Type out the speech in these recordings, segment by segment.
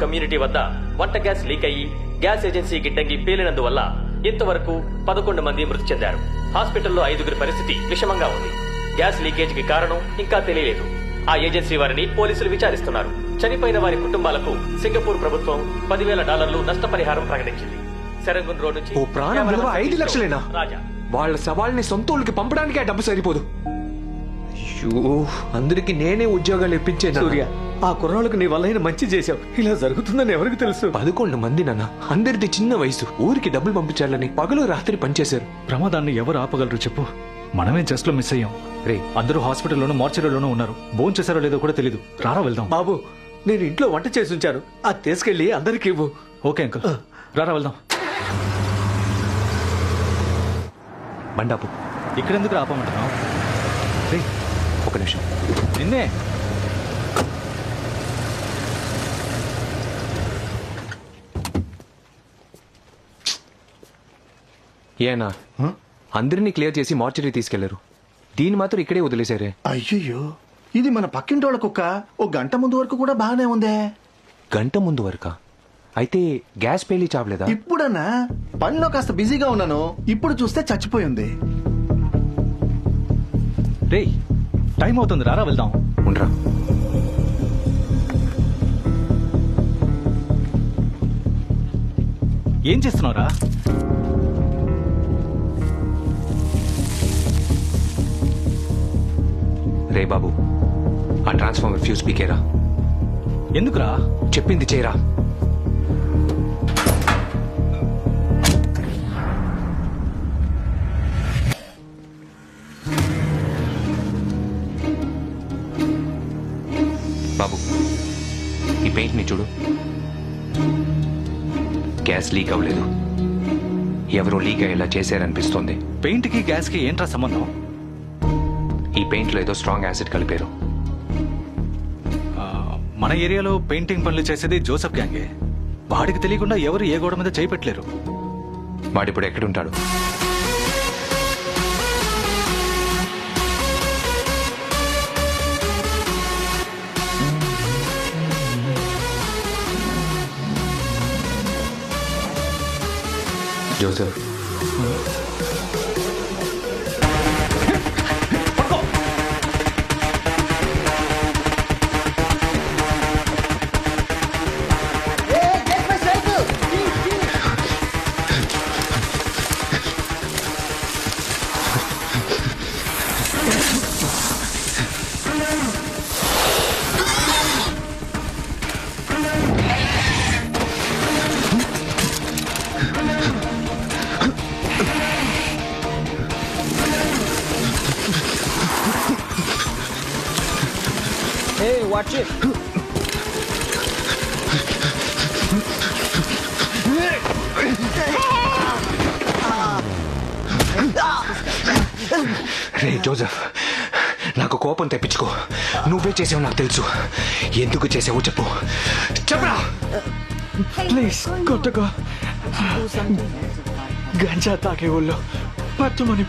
Community వద్ద వంట gas leak అయ్యి గ్యాస్ ఏజెన్సీ గిడ్డంగి పేలినందువల్ల ఇంతవరకు పదకొండు మంది మృతి చెందారు. హాస్పిటల్లో ఐదుగురి పరిస్థితి విషమంగా ఉంది. గ్యాస్ లీకేజ్కి కారణం ఇంకా తెలియలేదు. ఆ ఏజెన్సీ వారిని పోలీసులు విచారిస్తున్నారు. చనిపోయిన వారి కుటుంబాలకు సింగపూర్ ప్రభుత్వం పదివేల డాలర్లు నష్టపరిహారం ప్రకటించింది. సెరంగున్ రోడ్ నుంచి ఓ ప్రాణం విలువ ఐదు లక్షలేనా? రాజా. వాళ్ళ సవాల్ని సొంత ఊళ్ళకి పంపడానికి ఆ డబ్బు సరిపోదు. అయ్యో అందరికి నేనే ఉద్యోగాలు ఇప్పించే సూర్య ఆ కుర్రాళ్ళకు నీ వల్ల మంచి చేశావు. ఇలా జరుగుతుందని ఎవరికి తెలుసు? పదకొండు మంది నాన్న. అందరిది చిన్న వయసు. ఊరికి డబ్బులు పంపించాలని పగలు రాత్రి పనిచేశారు. ప్రమాదాన్ని ఎవరు ఆపగలరు చెప్పు? మనమే జస్ట్లో మిస్ అయ్యాం. రే. అందరూ హాస్పిటల్లోనూ మార్చరీలోనూ ఉన్నారు. భోజనం చేశారో లేదో కూడా తెలియదు రారా వెళ్దాం. బాబు నేను ఇంట్లో వంట చేసి ఉంచాను. అది తీసుకెళ్ళి అందరికి ఇవ్వు. Okay uncle. రారా వెళ్దాం. బండాపు. ఇక్కడెందుకు ఆపమంటున్నావు? రే ఒక నిమిషం. నిన్నే? ఏనా? అందరినీ క్లియర్ చేసి మార్చరీ తీసుకెళ్ళారు. దీన్ని మాత్రం ఇక్కడే వదిలేశారే. అయ్యయ్యో ఇది మన పక్కింటోళ్ళ కుక్క. ఓ గంట ముందు వరకు కూడా బాగానే ఉందే. గంట ముందు వరకా? అయితే గ్యాస్ పేలి చావలేదా? ఇప్పుడన్నా? పనిలో కాస్త బిజీగా ఉన్నాను. ఇప్పుడు చూస్తే చచ్చిపోయింది. రే టైం అవుతుంది రారా వెళ్దాం. ఉండరా. ఏం చేస్తున్నావురా? రే బాబు. ఆ ట్రాన్స్ఫార్మర్ ఫ్యూజ్ పీకేరా. ఎందుకురా? చెప్పింది చేయరా. బాబు ఈ పెయింట్ని చూడు. గ్యాస్ లీక్ అవ్వలేదు. ఎవరో లీక్ అయ్యేలా చేశారనిపిస్తోంది. పెయింట్కి గ్యాస్కి ఏంట్రా సంబంధం? ఈ పెయింట్లో ఏదో స్ట్రాంగ్ యాసిడ్ కలిపారు. మన ఏరియాలో పెయింటింగ్ పనులు చేసేది జోసఫ్ గ్యాంగే. వాడికి తెలియకుండా ఎవరు ఏ గోడ మీద చేయి పెట్టలేరు వాడిప్పుడు ఎక్కడుంటాడు? జోసెఫ్. రే జోసెఫ్ నాకు కోపం తెప్పించుకో. నువ్వే చేసావు నాకు తెలుసు. ఎందుకు చేసావో చెప్పు. చెప్పరా? ప్లీజ్ కొట్టుకో. గంజా తాకే ఊళ్ళో పట్టుమని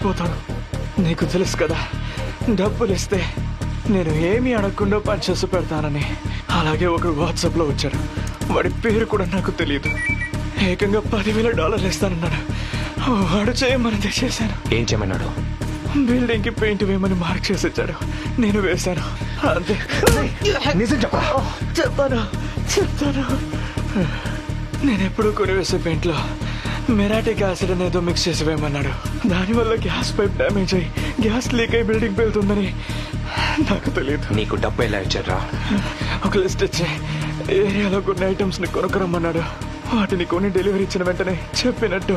నీకు తెలుసు కదా డబ్బులు ఇస్తే నేను ఏమీ అడగకుండా పనిచేసి పెడతానని అలాగే ఒకడు వాట్సాప్లో వచ్చాడు. వాడి పేరు కూడా నాకు తెలియదు ఏకంగా పదివేల డాలర్లు ఇస్తానన్నాడు. వాడు చేయమని చేశాను ఏం చేయమన్నాడు? బిల్డింగ్కి పెయింట్ వేయమని మార్క్ చేసి ఇచ్చాడు. నేను వేశాను. అంతే. నిజం చెప్తాను నేను ఎప్పుడు కొని వేసే పెయింట్లో మెరాటిక్ యాసిడ్ అనేదో మిక్స్ చేసి వేయమన్నాడు. దానివల్ల గ్యాస్ పైప్ డ్యామేజ్ అయ్యి గ్యాస్ లీక్ అయి బిల్డింగ్ పెళ్తుందని నాకు తెలియదు నీకు డబ్బు ఎలా ఇచ్చారా ఒక లిస్ట్ ఇచ్చి. ఏరియాలో కొన్ని ఐటమ్స్ని కొనుక్కరమ్మన్నాడు. వాటిని కొని డెలివరీ ఇచ్చిన వెంటనే చెప్పినట్టు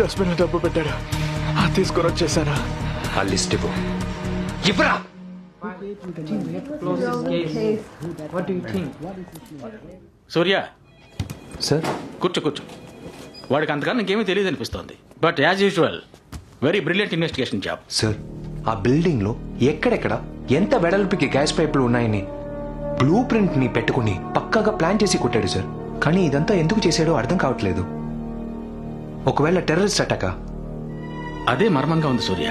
డస్ట్బిన్ డబ్బు పెట్టాడు. అది తీసుకొని వచ్చేసాను. ఆ లిస్ట్ ఇవ్వు. ఇవ్వరా! సూర్య! సార్? కూర్చో కూర్చో. వాడికి అంతకన్నా ఇంకేమీ తెలియదు అనిపిస్తోంది. But as usual very brilliant investigation job sir ఆ బిల్డింగ్లో ఎక్కడెక్కడ ఎంత వెడల్పుకి గ్యాస్ పైపులు ఉన్నాయని బ్లూ ప్రింట్ని పెట్టుకుని పక్కాగా ప్లాన్ చేసి కొట్టాడు సార్. కానీ ఇదంతా ఎందుకు చేశాడో అర్థం కావట్లేదు. ఒకవేళ టెర్రరిస్ట్ అటాక? అదే మర్మంగా ఉంది సూర్య.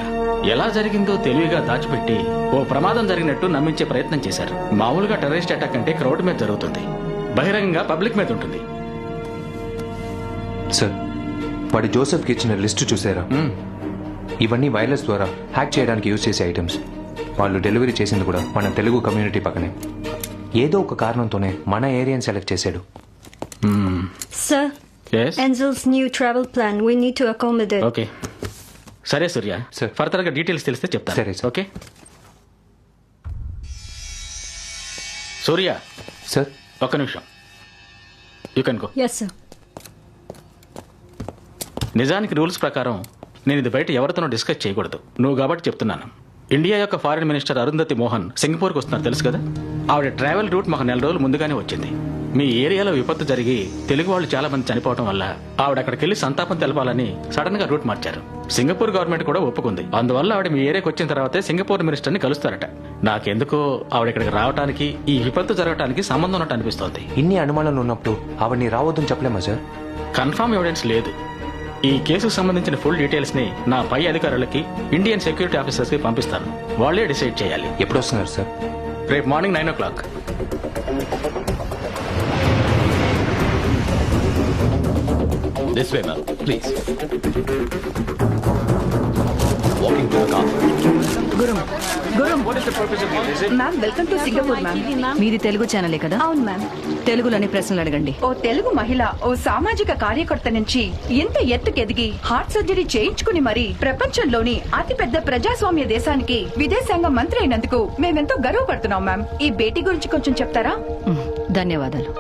ఎలా జరిగిందో తెలివిగా దాచిపెట్టి ఓ ప్రమాదం జరిగినట్టు నమ్మించే ప్రయత్నం చేశారు. మామూలుగా టెర్రరిస్ట్ అటాక్ అంటే క్రౌడ్ మీద జరుగుతుంది. బహిరంగంగా పబ్లిక్ మీద ఉంటుంది. సార్ వాడి జోసెఫ్కి ఇచ్చిన లిస్టు చూసారా. ఇవన్నీ వైరస్ ద్వారా హ్యాక్ చేయడానికి యూజ్ చేసే ఐటమ్స్ వాళ్ళు డెలివరీ చేసింది కూడా మన తెలుగు కమ్యూనిటీ పక్కనే ఏదో ఒక కారణంతోనే మన ఏరియాని సెలెక్ట్ చేశాడు. Sir, Yes? Angel's new travel plan. We need to accommodate. Okay సరే సూర్య సార్. ఫర్దర్గా డీటెయిల్స్ తెలిస్తే చెప్తాను సరే, సార్. ఓకే సూర్య సార్ ఒక్క నిమిషం you can go Yes, sir. నిజానికి రూల్స్ ప్రకారం నేను ఇది బయట ఎవరితోనూ డిస్కస్ చేయకూడదు. నువ్వు కాబట్టి చెప్తున్నాను. ఇండియా యొక్క ఫారిన్ మినిస్టర్ అరుంధతి మోహన్ సింగపూర్కి వస్తున్నారు తెలుసు కదా? ఆవిడ ట్రావెల్ రూట్ మాకు నెల రోజులు ముందుగానే వచ్చింది. మీ ఏరియాలో విపత్తు జరిగి తెలుగు వాళ్ళు చాలా మంది చనిపోవడం వల్ల ఆవిడ అక్కడికి వెళ్ళి సంతాపం తెలపాలని సడన్గా రూట్ మార్చారు. సింగపూర్ గవర్నమెంట్ కూడా ఒప్పుకుంది. అందువల్ల ఆవిడ మీ ఏరియాకి వచ్చిన తర్వాతే సింగపూర్ మినిస్టర్ని కలుస్తారట. నాకెందుకో ఆవిడ ఇక్కడికి రావడానికి ఈ విపత్తు జరగడానికి సంబంధం ఉన్నట్టు అనిపిస్తోంది. ఇన్ని అనుమానాలు ఉన్నప్పుడు ఆవిడ్ని రావద్దని చెప్పలేమా సార్ కన్ఫర్మ్ ఎవిడెన్స్ లేదు. ఈ కేసుకు సంబంధించిన ఫుల్ డీటెయిల్స్ని నా పై అధికారులకి ఇండియన్ సెక్యూరిటీ ఆఫీసర్స్కి పంపిస్తాను వాళ్ళే డిసైడ్ చేయాలి ఎప్పుడు వస్తున్నారు సార్ రేపు morning nine o'clock This way, ma'am. Please. Walking to the car. Ma'am welcome to Singapore ma'am మీది తెలుగు ఛానలే కదా? అవును మ్యామ్ తెలుగులోని ప్రశ్నలు అడగండి. ఓ తెలుగు మహిళ ఓ సామాజిక కార్యకర్త నుంచి ఎంత ఎత్తుకెదిగి హార్ట్ సర్జరీ చేయించుకుని మరి ప్రపంచంలోని అతిపెద్ద ప్రజాస్వామ్య దేశానికి విదేశాంగ మంత్రి అయినందుకు మేమెంతో గర్వపడుతున్నాం మ్యామ్ ఈ భేటీ గురించి కొంచెం చెప్తారా? ధన్యవాదాలు.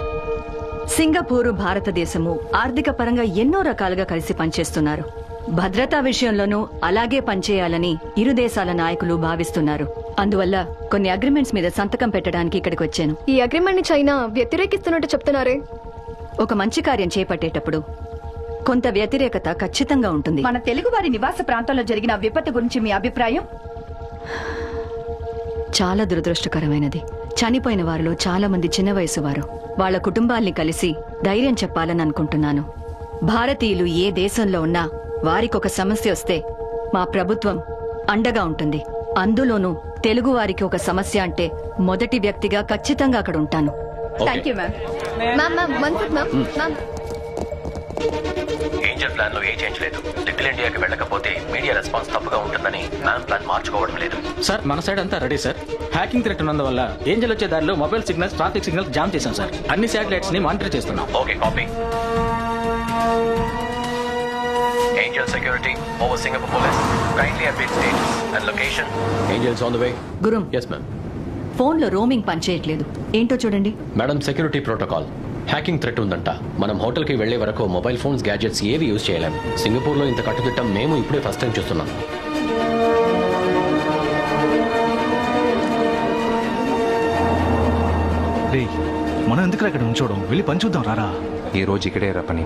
సింగపూరు భారతదేశము ఆర్థిక పరంగా ఎన్నో రకాలుగా కలిసి పనిచేస్తున్నారు. భద్రతా విషయంలోనూ అలాగే పనిచేయాలని ఇరు దేశాల నాయకులు భావిస్తున్నారు. అందువల్ల కొన్ని అగ్రిమెంట్స్ మీద సంతకం పెట్టడానికి ఇక్కడికి వచ్చాను. ఈ అగ్రిమెంట్ని చైనా వ్యతిరేకిస్తున్నట్టు చెప్తున్నారే? ఒక మంచి కార్యం చేపట్టేటప్పుడు కొంత వ్యతిరేకత ఖచ్చితంగా ఉంటుంది. మన తెలుగు వారి నివాస ప్రాంతంలో జరిగిన విపత్తు గురించి మీ అభిప్రాయం? చాలా దురదృష్టకరమైనది. చనిపోయిన వారిలో చాలా మంది చిన్న వయసు వారు. వాళ్ళ కుటుంబాల్ని కలిసి ధైర్యం చెప్పాలని అనుకుంటున్నాను. భారతీయులు ఏ దేశంలో ఉన్నా వారికొక సమస్య వస్తే మా ప్రభుత్వం అండగా ఉంటుంది. అందులోనూ తెలుగు వారికి ఒక సమస్య అంటే మొదటి వ్యక్తిగా ఖచ్చితంగా అక్కడ ఉంటాను. Thank you ma'am ma'am ma'am one sec ma'am ma'am Angel ప్లాన్లో ఏ చేంజ్ లేదు. లిటిల్ ఇండియాకి వెళ్ళకపోతే మీడియా రెస్పాన్స్ తప్పుగా ఉంటుందని మ్యామ్ ప్లాన్ మార్చుకోవడం లేదు. సార్ మన సైడ్ అంతా రెడీ సార్. హ్యాకింగ్ థ్రెట్ ఉన్నందువల్ల ఏంజల్ వచ్చే దారిలో mobile signals traffic signals jam చేశాం సార్. అన్ని శాటిలైట్స్ని మానిటర్ చేస్తున్నాం. Okay copy Angel security over Singapore police kindly update status and location Angels on the way గురుం ఎస్ మ్యామ్ ఫోన్లో రోమింగ్ పనిచేయట్లేదు. ఏంటో చూడండి. Madam security protocol hacking threat ఉందంట. మనం హోటల్కి వెళ్ళే వరకు మొబైల్ ఫోన్స్ గ్యాడ్జెట్స్ ఏవి యూజ్ చేయలేం. సింగపూర్లో ఇంత కట్టుదిట్టం మేము ఇప్పుడే ఫస్ట్ టైం చూస్తున్నాం. రే మనం ఎందుకు ఇక్కడ ఉంచోవడం వెళ్ళి పని చూద్దాం రారా. ఈ రోజు ఇక్కడే రా పని.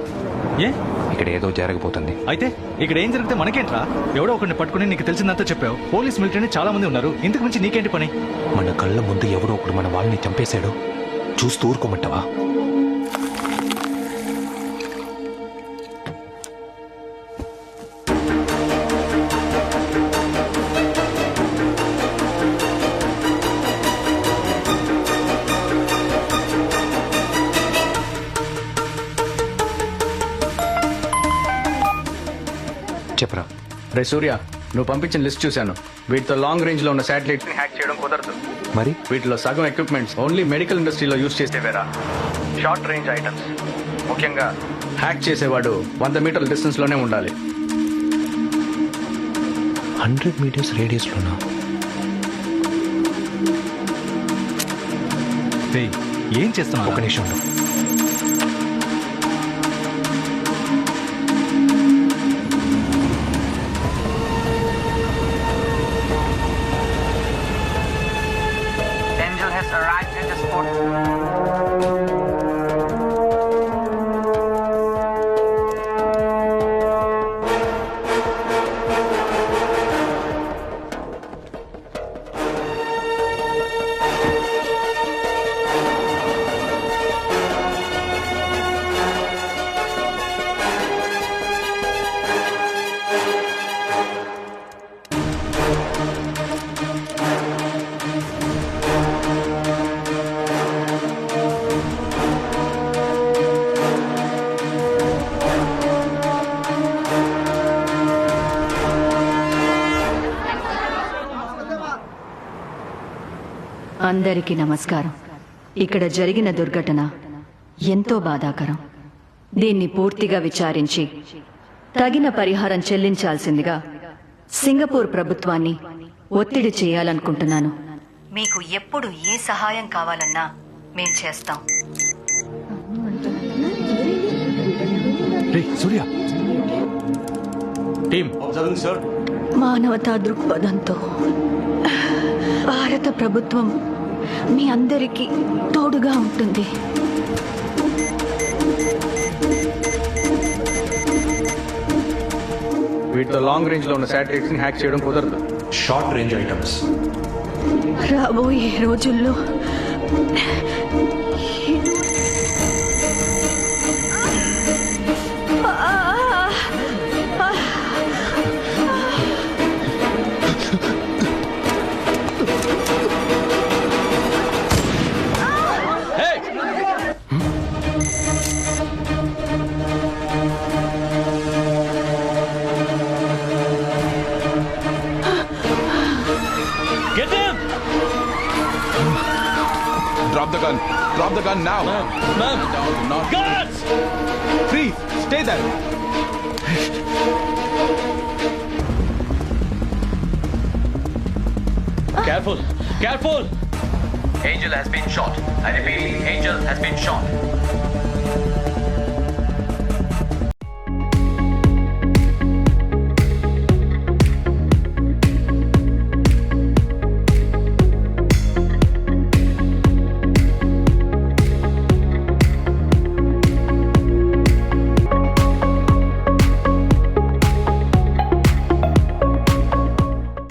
ఏ? ఇక్కడ ఏదో జరగబోతుంది. అయితే ఇక్కడ ఏం జరిగితే మనకేంట్రా? ఎవడో ఒకరిని పట్టుకుని నీకు తెలిసిందంతా చెప్పావు. పోలీస్ మిలిటరీ చాలా మంది ఉన్నారు. ఇంతకు మించి నీకేంటి పని? మన కళ్ళ ముందు ఎవడో ఒకడు మన వాళ్ళని చంపేశాడు. చూస్తూ ఊరుకోమంటావా చెప్పరా. రే సూర్య నువ్వు పంపించిన లిస్ట్ చూశాను. వీటితో లాంగ్ రేంజ్లో ఉన్న శాటిలైట్స్ని హ్యాక్ చేయడం కుదరదు. మరి? వీటిలో సగం ఎక్విప్మెంట్స్ ఓన్లీ మెడికల్ ఇండస్ట్రీలో యూజ్ చేసేవేరా. షార్ట్ రేంజ్ ఐటమ్స్ ముఖ్యంగా హ్యాక్ చేసేవాడు వంద మీటర్ల డిస్టెన్స్లోనే ఉండాలి. హండ్రెడ్ మీటర్స్ రేడియస్లోనా రే ఏం చేస్తున్నావు? ఒక నిమిషం Esporte. అందరికీ నమస్కారం. ఇక్కడ జరిగిన దుర్ఘటన ఎంతో బాధాకరం. దీన్ని పూర్తిగా విచారించి తగిన పరిహారం చెల్లించాల్సిందిగా సింగపూర్ ప్రభుత్వాన్ని ఒత్తిడి చేయాలనుకుంటున్నాను. మీకు ఎప్పుడు ఏ సహాయం కావాలన్నా మేం చేస్తాం. మానవతా దృక్పథంతో భారత ప్రభుత్వం మీ అందరికీ తోడుగా ఉంటుంది. వీటితో లాంగ్ రేంజ్లో ఉన్న శాటిలైట్స్ని హ్యాక్ చేయడం కుదరదు. Short range items. రాబోయే రోజుల్లో the gun. Drop the gun now. Ma'am, ma'am. Not. Guards! Freeze. Stay there. Careful. Careful. Angel has been shot. I repeat, Angel has been shot.